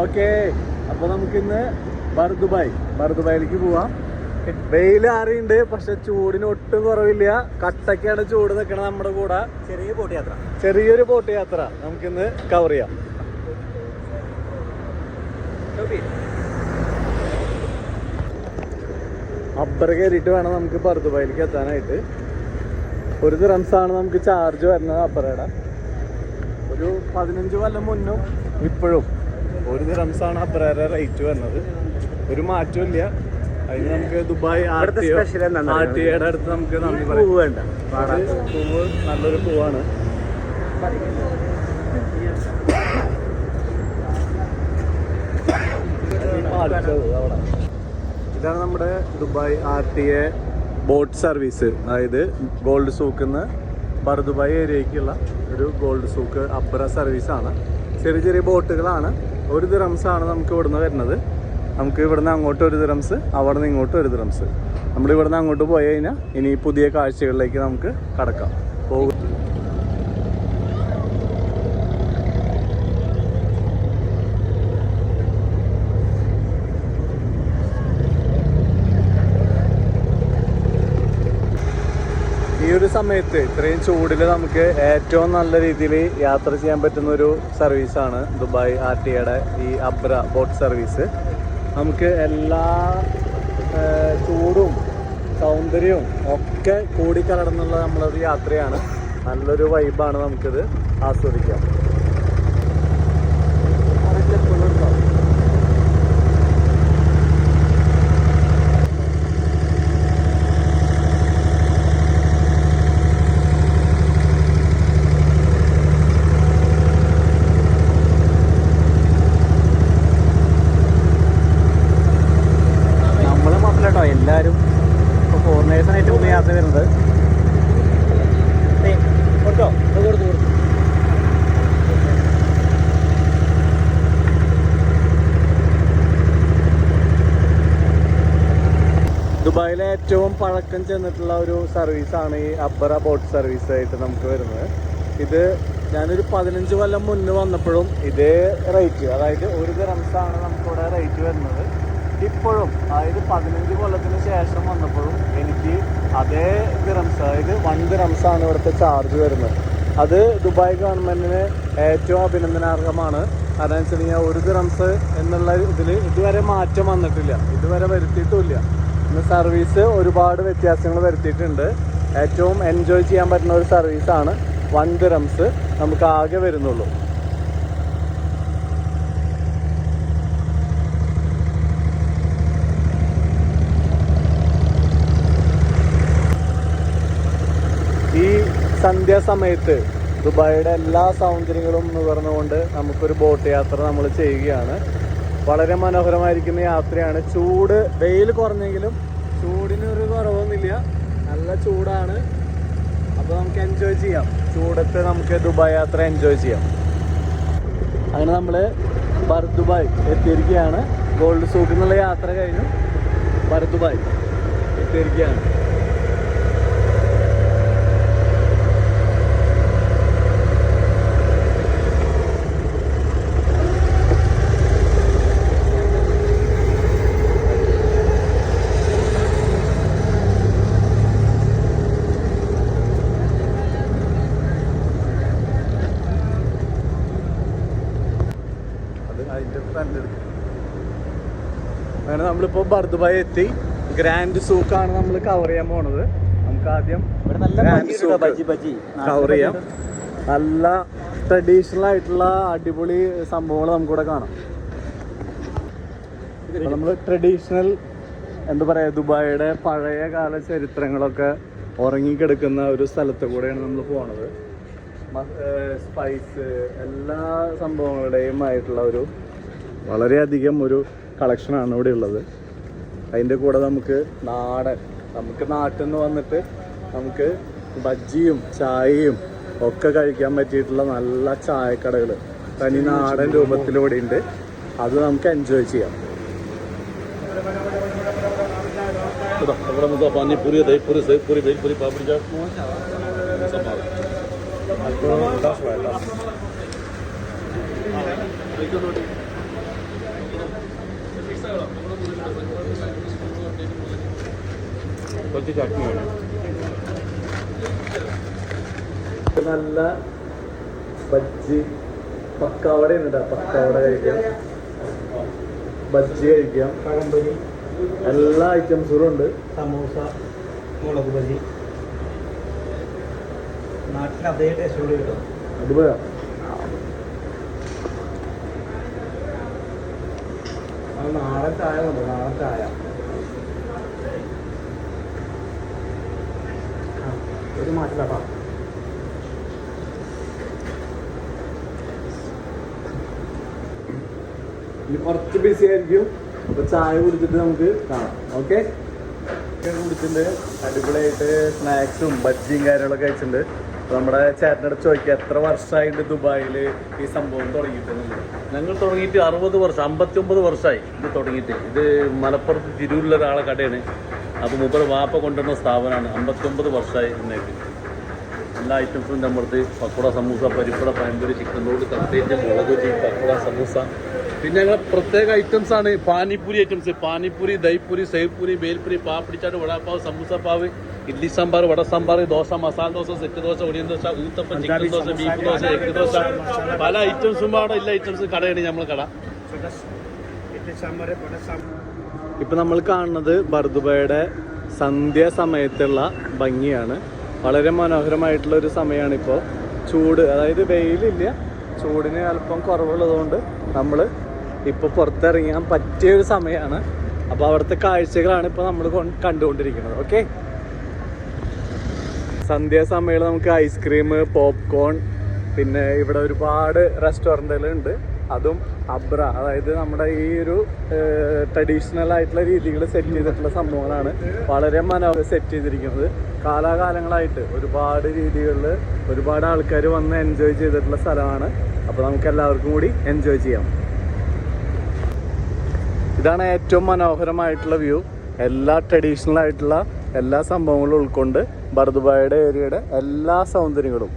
Okay അപ്പൊ നമുക്കിന്ന് Bur Dubai ബർദുബായിലേക്ക് പോവാം. വെയിൽ ആറിയുണ്ട് പക്ഷെ ചൂടിന് ഒട്ടും കുറവില്ല. കട്ടക്കാണ് ചൂട് നിൽക്കണത് നമ്മുടെ കൂടെ. ചെറിയ ബോട്ട് യാത്ര ചെറിയൊരു ബോട്ട് യാത്ര നമുക്കിന്ന് കവർ ചെയ്യാം. അബ്ബർ കയറിയിട്ട് വേണം നമുക്ക് ബർദുബായിലേക്ക് എത്താനായിട്ട്. ഒരു ദിറംസാണ് നമുക്ക് ചാർജ് വരുന്നത് അബ്ബറയുടെ ഒരു പതിനഞ്ച് കൊല്ലം മുന്നും ഇപ്പോഴും. ഒരു ദിറംസാണ് അബ്ബറയുടെ റേറ്റ് വന്നത്. ഒരു മാറ്റവും ഇല്ല. അതിന് നമുക്ക് ദുബായ് ആർട്ടിയുടെ അടുത്ത് നമുക്ക് നന്ദി പറയാം. പൂവ് നല്ലൊരു പൂവാണ്. ഇതാണ് നമ്മുടെ Dubai R T A boat service അതായത് ഗോൾഡ് സൂക്കിന്ന് ബർദുബായ് ഏരിയയ്ക്കുള്ള ഒരു ഗോൾഡ് സൂക്ക് അബ്ര സർവീസ് ആണ്. ചെറിയ ചെറിയ ബോട്ടുകളാണ്. ഒരു ആണ് നമുക്ക് ഇവിടുന്ന് വരുന്നത്. നമുക്ക് ഇവിടുന്ന് അങ്ങോട്ട് ഒരു ദിറംസ് അവിടെ നിന്ന് ഇങ്ങോട്ട് ഒരു ദിറംസ് നമ്മൾ ഇവിടുന്ന് അങ്ങോട്ട് പോയി കഴിഞ്ഞാൽ ഇനി പുതിയ കാഴ്ചകളിലേക്ക് നമുക്ക് കടക്കാം. പോകും ഈ ഒരു സമയത്ത് ഇത്രയും ചൂടിൽ നമുക്ക് ഏറ്റവും നല്ല രീതിയിൽ യാത്ര ചെയ്യാൻ പറ്റുന്ന ഒരു സർവീസാണ് ദുബായ് ആർ ടി യുടെ ഈ അബ്ര ബോട്ട് സർവീസ് നമുക്ക് എല്ലാ ചൂടും സൗന്ദര്യവും ഒക്കെ കൂടിക്കലർന്നുള്ള നമ്മളൊരു യാത്രയാണ്. നല്ലൊരു വൈബാണ് നമുക്കിത് ആസ്വദിക്കാം നമ്മൾ മാത്രമല്ല കേട്ടോ എല്ലാവരും ഇപ്പോൾ ഫോറിനേഴ്സിനായിട്ട് ഒന്ന് യാത്ര വരുന്നത്. കൊടുത്തോ ഇത് കൊടുത്തു കൊടുത്തു. ദുബായിലെ ഏറ്റവും പഴക്കം ചെന്നിട്ടുള്ള ഒരു സർവീസാണ് ഈ അബ്ബറ ബോട്ട് സർവീസ് ആയിട്ട് നമുക്ക് വരുന്നത്. ഇത് ഞാനൊരു പതിനഞ്ച് കൊല്ലം മുന്നേ വന്നപ്പോഴും ഇതേ റേറ്റ് അതായത് ഒരു ഗ്രംസാണ് നമുക്കിവിടെ റേറ്റ് വരുന്നത്. ഇപ്പോഴും അതായത് പതിനഞ്ച് കൊല്ലത്തിന് ശേഷം വന്നപ്പോഴും എനിക്ക് അതേ ദിറംസ് അതായത് വൺ ആണ് ഇവിടുത്തെ ചാർജ് വരുന്നത്. അത് ദുബായ് ഗവൺമെന്റിന് ഏറ്റവും അഭിനന്ദനാർഹമാണ്. കാരണം വെച്ച് കഴിഞ്ഞാൽ ഒരു ദിറംസ് എന്നുള്ള ഇതിൽ ഇതുവരെ മാറ്റം വന്നിട്ടില്ല. ഇതുവരെ വരുത്തിയിട്ടുമില്ല. ഇന്ന് സർവീസ് ഒരുപാട് വ്യത്യാസങ്ങൾ വരുത്തിയിട്ടുണ്ട്. ഏറ്റവും എൻജോയ് ചെയ്യാൻ പറ്റുന്ന ഒരു സർവീസാണ് വൺ ദിറംസ് നമുക്ക് ആകെ വരുന്നുള്ളൂ ഈ സന്ധ്യാസമയത്ത് ദുബായിയുടെ എല്ലാ സൗന്ദര്യങ്ങളും നുകർന്നുകൊണ്ട് നമുക്കൊരു ബോട്ട് യാത്ര നമ്മൾ ചെയ്യുകയാണ്. വളരെ മനോഹരമായിരിക്കുന്ന യാത്രയാണ്. ചൂട് വെയിൽ കുറഞ്ഞെങ്കിലും ചൂടിന് ഒരു കുറവൊന്നുമില്ല. നല്ല ചൂടാണ്. അപ്പോൾ നമുക്ക് എൻജോയ് ചെയ്യാം. ചൂടത്ത് നമുക്ക് ദുബായ് യാത്ര എൻജോയ് ചെയ്യാം. അങ്ങനെ നമ്മൾ ദുബായ് എത്തിയിരിക്കുകയാണ്. ഗോൾഡ് സൂക്കിൽ നിന്നുള്ള യാത്ര കഴിഞ്ഞു. ദുബായ് എത്തിയിരിക്കുകയാണ് അത് ഫ്രണ്ട് അങ്ങനെ നമ്മളിപ്പോ ബർദുബായി എത്തി. ഗ്രാൻഡ് സൂക്കാണ് നമ്മൾ കവർ ചെയ്യാൻ പോണത്. നമുക്ക് ആദ്യം കവർ ചെയ്യാം. നല്ല ട്രഡീഷണൽ ആയിട്ടുള്ള അടിപൊളി സംഭവങ്ങൾ നമുക്കിവിടെ കാണാം. നമ്മൾ ട്രഡീഷണൽ എന്താ പറയാ ദുബായിയുടെ പഴയ കാല ചരിത്രങ്ങളൊക്കെ ഉറങ്ങിക്കിടക്കുന്ന ഒരു സ്ഥലത്ത് കൂടെയാണ് നമ്മൾ പോണത്. സ്പൈസ് എല്ലാ സംഭവങ്ങളുടെയും ആയിട്ടുള്ള ഒരു വളരെയധികം ഒരു കളക്ഷനാണ് ഇവിടെ ഉള്ളത്. അതിന്റെ കൂടെ നമുക്ക് നാടൻ നമുക്ക് നാട്ടിൽ നിന്ന് വന്നിട്ട് നമുക്ക് ബജ്ജിയും ചായയും ഒക്കെ കഴിക്കാൻ പറ്റിയിട്ടുള്ള നല്ല ചായക്കടകൾ തനി നാടൻ രൂപത്തിലൂടെ ഉണ്ട്. അത് നമുക്ക് എൻജോയ് ചെയ്യാം. അപ്പോൾ വിത്ത് ചട്നിയാണ് നല്ല ബജ്ജി. പക്കാവട ഉണ്ട് പക്കാവട കഴിക്കാം. ബജ്ജി കഴിക്കാം. പഴംപൊരി. എല്ലാ ഐറ്റംസുകളും ഉണ്ട്. സമൂസ മുളക് ബജി നാട്ടിൽ അതേ ടേസ്റ്റ് കൂടി കിട്ടും. അടിപൊളിയാ. നാളെ ചായ ഉണ്ട്? നാളെ ചായ. ഒരു മാറ്റില്ലാട്ടോ ഇനി കുറച്ച് ബിസി ആയിരിക്കും. അപ്പൊ ചായ കുടിച്ചിട്ട് നമുക്ക് കാണാം. ഓക്കെ കുടിച്ചിട്ടുണ്ട്. അടിപൊളിയായിട്ട് സ്നാക്സും ബജ്ജിയും കാര്യങ്ങളൊക്കെ കഴിച്ചിട്ടുണ്ട്. നമ്മുടെ ചേട്ടനോട് ചോദിക്കുക എത്ര വർഷമായിട്ട് ദുബായിൽ ഈ സംഭവം തുടങ്ങിയിട്ടുണ്ട് ഞങ്ങൾ തുടങ്ങിയിട്ട് അറുപത് വർഷം അമ്പത്തി ഒമ്പത് വർഷമായി ഇത് തുടങ്ങിയിട്ട്. ഇത് മലപ്പുറത്ത് തിരൂരിലെ ഒരാളെ കടയാണ്. അപ്പോൾ മൂപ്പർ വാപ്പ കൊണ്ടുവന്ന സ്ഥാപനമാണ്. അമ്പത്തൊമ്പത് വർഷമായി ഇന്നേക്ക് എല്ലാ ഐറ്റംസും നമ്മുടെ അടുത്ത് പക്കോട സമൂസ പരിപ്പട പഴംപൊരി ചിക്കൻ റോഡ് കത്തേറ്റ് മുളക് പക്കോട സമൂസ. പിന്നെ ഞങ്ങൾ പ്രത്യേക ഐറ്റംസ് ആണ് പാനിപ്പൂരി ഐറ്റംസ്. പാനിപ്പൂരി ദൈപ്പൂരി സേവ്പൂരി ബേൽപൂരി പാപ്പിടിച്ചാട് വടാപ്പാവ് സമൂസ പാവ് ഇഡ്ഡലി സാമ്പാർ വട സാമ്പാർ ദോശ മസാല ദോശ സെറ്റ് ദോശ ഒടിയൻ dosa uthappa chicken dosa beef dosa egg dosa. പല ഐറ്റംസും അവിടെ എല്ലാ ഐറ്റംസും കടയാണ് നമ്മൾ കട. ഇപ്പൊ നമ്മൾ കാണുന്നത് ബർദുബയുടെ സന്ധ്യ സമയത്തുള്ള ഭംഗിയാണ്. വളരെ മനോഹരമായിട്ടുള്ള ഒരു സമയമാണ് ഇപ്പോൾ ചൂട് അതായത് വെയിലില്ല ചൂടിന് അല്പം കുറവുള്ളതുകൊണ്ട് നമ്മൾ ഇപ്പോൾ പുറത്തിറങ്ങാൻ പറ്റിയ ഒരു സമയമാണ്. അപ്പോൾ അവിടുത്തെ കാഴ്ചകളാണ് ഇപ്പോൾ നമ്മൾ കണ്ടുകൊണ്ടിരിക്കുന്നത് ഓക്കെ? സന്ധ്യാസമയം നമുക്ക് ഐസ്ക്രീം പോപ്കോൺ പിന്നെ ഇവിടെ ഒരുപാട് റെസ്റ്റോറന്റുകളുണ്ട്. അതും അബ്ര അതായത് നമ്മുടെ ഈ ഒരു ട്രഡീഷണൽ ആയിട്ടുള്ള രീതികൾ സെറ്റ് ചെയ്തിട്ടുള്ള സംഭവങ്ങളാണ് വളരെ മനോഹര സെറ്റ് ചെയ്തിരിക്കുന്നത്. കാലാകാലങ്ങളായിട്ട് ഒരുപാട് രീതികളിൽ ഒരുപാട് ആൾക്കാർ വന്ന് എൻജോയ് ചെയ്തിട്ടുള്ള സ്ഥലമാണ്. അപ്പോൾ നമുക്ക് എല്ലാവർക്കും കൂടി എൻജോയ് ചെയ്യാം. ഇതാണ് ഏറ്റവും മനോഹരമായിട്ടുള്ള വ്യൂ എല്ലാ ട്രഡീഷണൽ ആയിട്ടുള്ള എല്ലാ സംഭവങ്ങളും ഉൾക്കൊണ്ട് ബർദുബായുടെ ഏരിയയുടെ എല്ലാ സൗന്ദര്യങ്ങളും.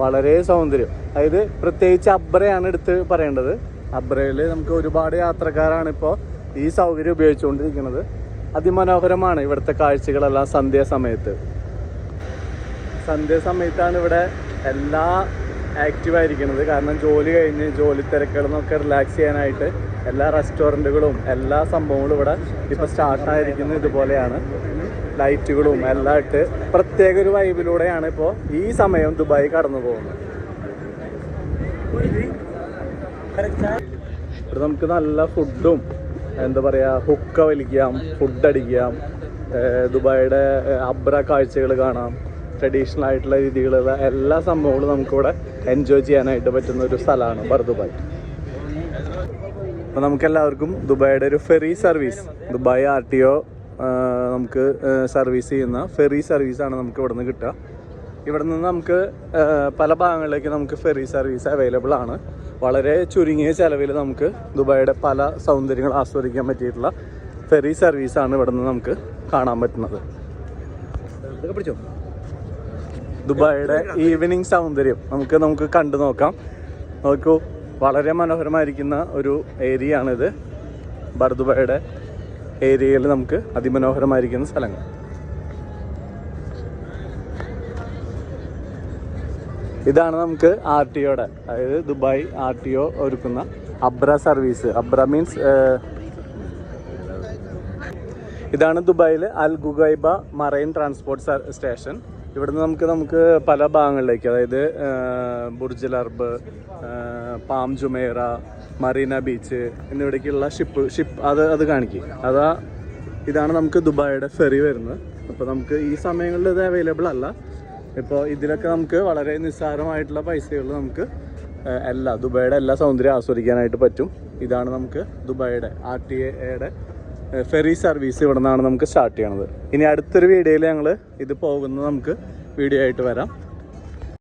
വളരെ സൗന്ദര്യം. അതായത് പ്രത്യേകിച്ച് അബ്രയാണ് എടുത്ത് പറയേണ്ടത്. അബ്രയിൽ നമുക്ക് ഒരുപാട് യാത്രക്കാരാണ് ഇപ്പോൾ ഈ സൗകര്യം ഉപയോഗിച്ചുകൊണ്ടിരിക്കുന്നത്. അതിമനോഹരമാണ് ഇവിടുത്തെ കാഴ്ചകളെല്ലാം സന്ധ്യാസമയത്ത് സന്ധ്യാസമയത്താണ് ഇവിടെ എല്ലാ ആക്റ്റീവ് ആയിരിക്കുന്നത്. കാരണം ജോലി കഴിഞ്ഞ് ജോലി തിരക്കുകളിൽ നിന്നൊക്കെ റിലാക്സ് ചെയ്യാനായിട്ട് എല്ലാ റെസ്റ്റോറന്റുകളും എല്ലാ സംഭവങ്ങളും ഇവിടെ ഇപ്പോൾ സ്റ്റാർട്ടായിരിക്കുന്നത് ഇതുപോലെയാണ്. ലൈറ്റുകളും എല്ലാം ഇട്ട് പ്രത്യേക ഒരു വൈബിലൂടെയാണ് ഇപ്പോൾ ഈ സമയം ദുബായ് കടന്നു പോകുന്നത് ഇവിടെ നമുക്ക് നല്ല ഫുഡും എന്താ പറയുക ഹുക്ക വലിക്കാം ഫുഡ് അടിക്കാം. ദുബായിയുടെ അബ്ര കാഴ്ചകൾ കാണാം. ട്രഡീഷണൽ ആയിട്ടുള്ള രീതികളുള്ള എല്ലാ സംഭവങ്ങളും നമുക്കിവിടെ എൻജോയ് ചെയ്യാനായിട്ട് പറ്റുന്ന ഒരു സ്ഥലമാണ് ബർ ദുബായ്. നമുക്ക് എല്ലാവർക്കും ദുബായിയുടെ ഒരു ferry service Dubai R T O നമുക്ക് സർവീസ് ചെയ്യുന്ന ഫെറി സർവീസാണ് നമുക്ക് ഇവിടെ നിന്ന് കിട്ടുക. ഇവിടെ നിന്ന് നമുക്ക് പല ഭാഗങ്ങളിലേക്ക് നമുക്ക് ഫെറി സർവീസ് അവൈലബിൾ ആണ്. വളരെ ചുരുങ്ങിയ ചിലവിൽ നമുക്ക് ദുബായിയുടെ പല സൗന്ദര്യങ്ങൾ ആസ്വദിക്കാൻ പറ്റിയിട്ടുള്ള ഫെറി സർവീസാണ് ഇവിടെ നിന്ന് നമുക്ക് കാണാൻ പറ്റുന്നത്. ദുബായിയുടെ ഈവനിങ് സൗന്ദര്യം. നമുക്ക് നമുക്ക് കണ്ടു നോക്കാം. നോക്കൂ വളരെ മനോഹരമായിരിക്കുന്ന ഒരു ഏരിയ ആണിത്. ബർദുബായുടെ ഏരിയയിൽ നമുക്ക് അതിമനോഹരമായിരിക്കുന്ന സ്ഥലങ്ങൾ. ഇതാണ് നമുക്ക് ആർ ടി ഒയുടെ അതായത് ദുബായ് ആർ ടി ഒ ഒരുക്കുന്ന അബ്ര സർവീസ്. അബ്ര മീൻസ് ഇതാണ് ദുബായിലെ Al Ghubaiba marine transport station. ഇവിടുന്ന് നമുക്ക് നമുക്ക് പല ഭാഗങ്ങളിലേക്ക് അതായത് Burj Arab Palm Jumeirah Marina beach എന്നിവിടേക്കുള്ള ship ship അത് അത് കാണിക്കും. അതാ ഇതാണ് നമുക്ക് ദുബായിയുടെ ഫെറി വരുന്നത്. അപ്പോൾ നമുക്ക് ഈ സമയങ്ങളിൽ ഇത് അവൈലബിൾ അല്ല. ഇപ്പോൾ ഇതിലൊക്കെ നമുക്ക് വളരെ നിസ്സാരമായിട്ടുള്ള പൈസകൾ നമുക്ക് എല്ലാ ദുബായുടെ എല്ലാ സൗന്ദര്യം ആസ്വദിക്കാനായിട്ട് പറ്റും. ഇതാണ് നമുക്ക് ദുബായുടെ ആർ ടി എയുടെ ഫെറി സർവീസ് ഇവിടെ നിന്നാണ് നമുക്ക് സ്റ്റാർട്ട് ചെയ്യണത്. ഇനി അടുത്തൊരു വീഡിയോയിൽ ഞങ്ങൾ ഇത് പോകുന്നത് നമുക്ക് വീഡിയോ ആയിട്ട് വരാം.